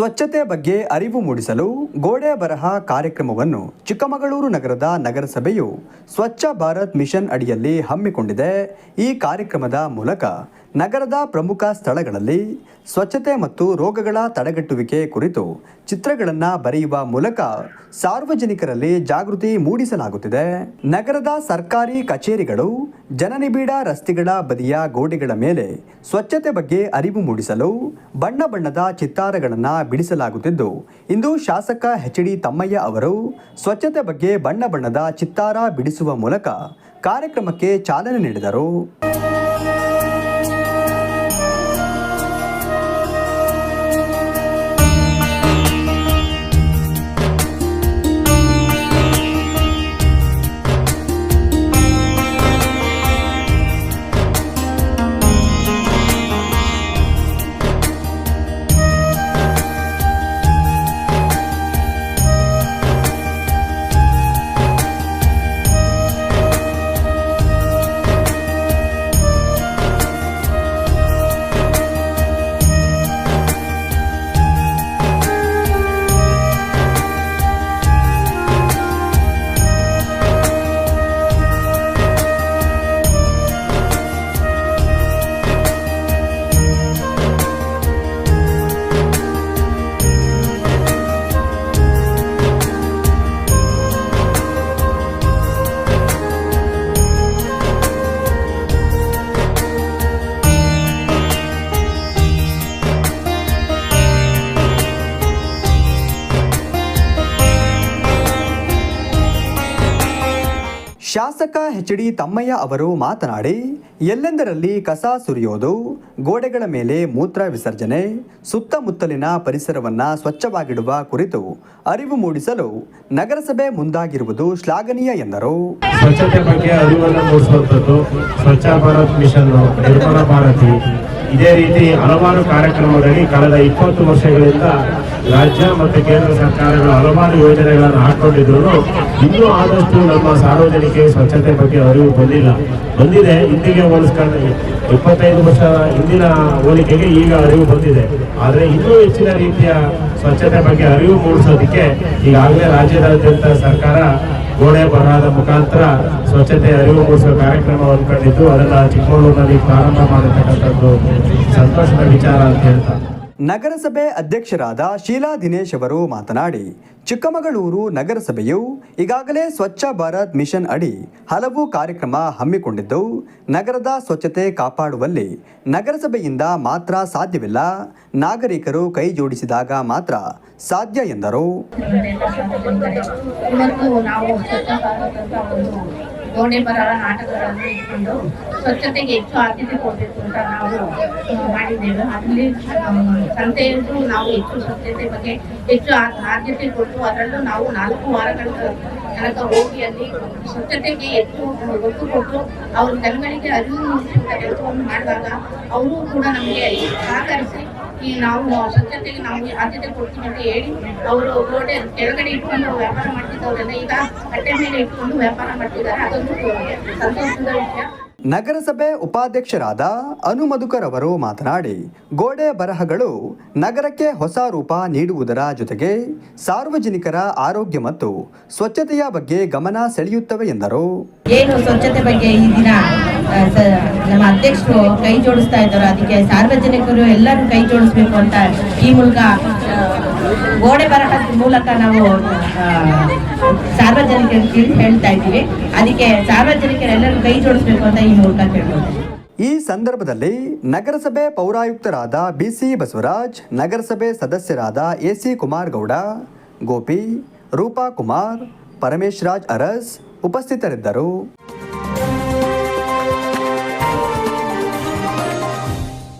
ಸ್ವಚ್ಛತೆ ಬಗ್ಗೆ ಅರಿವು ಮೂಡಿಸಲು ಗೋಡೆ ಬರಹ ಕಾರ್ಯಕ್ರಮವನ್ನು ಚಿಕ್ಕಮಗಳೂರು ನಗರದ ನಗರಸಭೆಯು ಸ್ವಚ್ಛ ಭಾರತ್ ಮಿಷನ್ ಅಡಿಯಲ್ಲಿ ಹಮ್ಮಿಕೊಂಡಿದೆ. ಈ ಕಾರ್ಯಕ್ರಮದ ಮೂಲಕ ನಗರದ ಪ್ರಮುಖ ಸ್ಥಳಗಳಲ್ಲಿ ಸ್ವಚ್ಛತೆ ಮತ್ತು ರೋಗಗಳ ತಡೆಗಟ್ಟುವಿಕೆ ಕುರಿತು ಚಿತ್ರಗಳನ್ನು ಬರೆಯುವ ಮೂಲಕ ಸಾರ್ವಜನಿಕರಲ್ಲಿ ಜಾಗೃತಿ ಮೂಡಿಸಲಾಗುತ್ತಿದೆ. ನಗರದ ಸರ್ಕಾರಿ ಕಚೇರಿಗಳು, ಜನನಿಬಿಡ ರಸ್ತೆಗಳ ಬದಿಯ ಗೋಡೆಗಳ ಮೇಲೆ ಸ್ವಚ್ಛತೆ ಬಗ್ಗೆ ಅರಿವು ಮೂಡಿಸಲು ಬಣ್ಣ ಬಣ್ಣದ ಚಿತ್ತಾರಗಳನ್ನು ಬಿಡಿಸಲಾಗುತ್ತಿದ್ದು, ಇಂದು ಶಾಸಕ ಎಚ್ ಡಿ ತಮ್ಮಯ್ಯ ಅವರು ಸ್ವಚ್ಛತೆ ಬಗ್ಗೆ ಬಣ್ಣ ಬಣ್ಣದ ಚಿತ್ತಾರ ಬಿಡಿಸುವ ಮೂಲಕ ಕಾರ್ಯಕ್ರಮಕ್ಕೆ ಚಾಲನೆ ನೀಡಿದರು. ಶಾಸಕ ಎಚ್ ಡಿ ತಮ್ಮಯ್ಯ ಅವರು ಮಾತನಾಡಿ, ಎಲ್ಲೆಂದರಲ್ಲಿ ಕಸ ಸುರಿಯೋದು, ಗೋಡೆಗಳ ಮೇಲೆ ಮೂತ್ರ ವಿಸರ್ಜನೆ, ಸುತ್ತಮುತ್ತಲಿನ ಪರಿಸರವನ್ನು ಸ್ವಚ್ಛವಾಗಿಡುವ ಕುರಿತು ಅರಿವು ಮೂಡಿಸಲು ನಗರಸಭೆ ಮುಂದಾಗಿರುವುದು ಶ್ಲಾಘನೀಯ ಎಂದರು. ಸ್ವಚ್ಛತೆ ಬಗ್ಗೆ ಅರಿವನ್ನು ಮೂಡಿಸುವಂಥದ್ದು ಸ್ವಚ್ಛ ಭಾರತ್ ಮಿಷನ್, ನಿರ್ಮಲ ಭಾರತಿ. ಇದೇ ರೀತಿ ಹಲವಾರು ಕಾರ್ಯಕ್ರಮದಲ್ಲಿ ಕಳೆದ ಇಪ್ಪತ್ತು ವರ್ಷಗಳಿಂದ ರಾಜ್ಯ ಮತ್ತು ಕೇಂದ್ರ ಸರ್ಕಾರಗಳು ಹಲವಾರು ಯೋಜನೆಗಳನ್ನು ಹಾಕೊಂಡಿದ್ರು ಇನ್ನೂ ಆದಷ್ಟು ನಮ್ಮ ಸಾರ್ವಜನಿಕ ಸ್ವಚ್ಛತೆ ಬಗ್ಗೆ ಅರಿವು ಬಂದಿಲ್ಲ. ಬಂದಿದೆ, ಇಂದಿಗೆ ಹೋಲಿಸ್ಕೊಂಡು ಇಪ್ಪತ್ತೈದು ವರ್ಷ ಹಿಂದಿನ ಹೋಲಿಕೆಗೆ ಈಗ ಅರಿವು ಬಂದಿದೆ. ಆದರೆ ಇನ್ನೂ ಹೆಚ್ಚಿನ ರೀತಿಯ ಸ್ವಚ್ಛತೆ ಬಗ್ಗೆ ಅರಿವು ಮೂಡಿಸೋದಕ್ಕೆ ಈಗಾಗಲೇ ರಾಜ್ಯದಾದ್ಯಂತ ಸರ್ಕಾರ ಗೋಡೆ ಬರಹದ ಮುಖಾಂತರ ಸ್ವಚ್ಛತೆ, ಅರಿವು ಮೂಡಿಸುವ ಕಾರ್ಯಕ್ರಮ ಅನ್ಕೊಂಡಿದ್ದು ಅದನ್ನು ಚಿಕ್ಕಮಗಳೂರಿನಲ್ಲಿ ಪ್ರಾರಂಭ ಮಾಡತಕ್ಕಂಥದ್ದು ಸಂತೋಷದ ವಿಚಾರ ಅಂತ ಹೇಳ್ತಾ. ನಗರಸಭೆ ಅಧ್ಯಕ್ಷರಾದ ಶೀಲಾ ದಿನೇಶ್ ಅವರು ಮಾತನಾಡಿ, ಚಿಕ್ಕಮಗಳೂರು ನಗರಸಭೆಯು ಈಗಾಗಲೇ ಸ್ವಚ್ಛ ಭಾರತ್ ಮಿಷನ್ ಅಡಿ ಹಲವು ಕಾರ್ಯಕ್ರಮ ಹಮ್ಮಿಕೊಂಡಿದ್ದು, ನಗರದ ಸ್ವಚ್ಛತೆ ಕಾಪಾಡುವಲ್ಲಿ ನಗರಸಭೆಯಿಂದ ಮಾತ್ರ ಸಾಧ್ಯವಿಲ್ಲ. ನಾಗರಿಕರು ಕೈ ಜೋಡಿಸಿದಾಗ ಮಾತ್ರ ಸಾಧ್ಯ ಎಂದರು. ಗೋಡೆ ಬರಹ ನಾಟಕಗಳನ್ನು ಇಟ್ಕೊಂಡು ಸ್ವಚ್ಛತೆಗೆ ಹೆಚ್ಚು ಆದ್ಯತೆ ಕೊಡಬೇಕು ಅಂತ ನಾವು ಮಾಡಿದ್ದೇವೆ. ಅಲ್ಲಿ ಸಂತೆಯಲ್ಲೂ ನಾವು ಹೆಚ್ಚು ಸ್ವಚ್ಛತೆ ಬಗ್ಗೆ ಹೆಚ್ಚು ಆದ್ಯತೆ ಕೊಟ್ಟು ಅದರಲ್ಲೂ ನಾವು ನಾಲ್ಕು ವಾರಗಳ ತನಕ ಹೋಗಿ ಅಲ್ಲಿ ಸ್ವಚ್ಛತೆಗೆ ಎತ್ತು ಒತ್ತು ಕೊಟ್ಟು ಅವ್ರ ಜನಗಳಿಗೆ ಅರಿವು ಮೂಡಿಸುವಂತ ಕೆಲಸವನ್ನು ಮಾಡಿದಾಗ ಅವರು ಕೂಡ ನಮಗೆ ಸಹಕರಿಸಿ, ಈ ನಾವು ಸ್ವಚ್ಛತೆಗೆ ನಾವು ಆದ್ಯತೆ ಕೊಡ್ತೀವಿ ಅಂತ ಹೇಳಿ ಅವರು ಗೋಡೆ ಕೆಳಗಡೆ ಇಟ್ಕೊಂಡು ವ್ಯಾಪಾರ ಮಾಡ್ತಿದ್ದವರೆಲ್ಲ ಈಗ ಕಟ್ಟೆ ಮೇಲೆ ಇಟ್ಕೊಂಡು ವ್ಯಾಪಾರ ಮಾಡ್ತಿದ್ದಾರೆ. ಅದೊಂದು ಸಂತೋಷದ ವಿಷಯ. ನಗರಸಭೆ ಉಪಾಧ್ಯಕ್ಷರಾದ ಅನು ಮಧುಕರ್ ಅವರು ಮಾತನಾಡಿ, ಗೋಡೆ ಬರಹಗಳು ನಗರಕ್ಕೆ ಹೊಸ ರೂಪ ನೀಡುವುದರ ಜೊತೆಗೆ ಸಾರ್ವಜನಿಕರ ಆರೋಗ್ಯ ಮತ್ತು ಸ್ವಚ್ಛತೆಯ ಬಗ್ಗೆ ಗಮನ ಸೆಳೆಯುತ್ತವೆ ಎಂದರು. ಏನು ಸ್ವಚ್ಛತೆ ಬಗ್ಗೆ ಈ ದಿನ ನಮ್ಮ ಅಧ್ಯಕ್ಷರು ಕೈ ಜೋಡಿಸ್ತಾ ಇದ್ದಾರೆ. ಅದಕ್ಕೆ ಸಾರ್ವಜನಿಕರು ಎಲ್ಲರೂ ಕೈ ಜೋಡಿಸ್ಬೇಕು ಅಂತ ಈ ಮೂಲಕ ಗೋಡೆ ಬರಹದ ಮೂಲಕ ನಾವು ಸಾರ್ವಜನಿಕರಿಗೆ ಹೇಳ್ತಾ ಇದ್ದೀವಿ. ಅದಕ್ಕೆ ಸಾರ್ವಜನಿಕರೆಲ್ಲರೂ ಕೈ ಜೋಡಿಸ್ಬೇಕು ಅಂತ ಈ ಮೂಲಕ ಕೇಳ್ಬೋದು. ಈ ಸಂದರ್ಭದಲ್ಲಿ ನಗರಸಭೆ ಪೌರಾಯುಕ್ತರಾದ ಬಿಸಿ ಬಸವರಾಜ್, ನಗರಸಭೆ ಸದಸ್ಯರಾದ ಎಸಿ ಕುಮಾರ್ ಗೌಡ ಗೋಪಿ, ರೂಪಾ ಕುಮಾರ್ ಪರಮೇಶ್ ರಾಜ್ ಅರಸ್ ಉಪಸ್ಥಿತರಿದ್ದರು.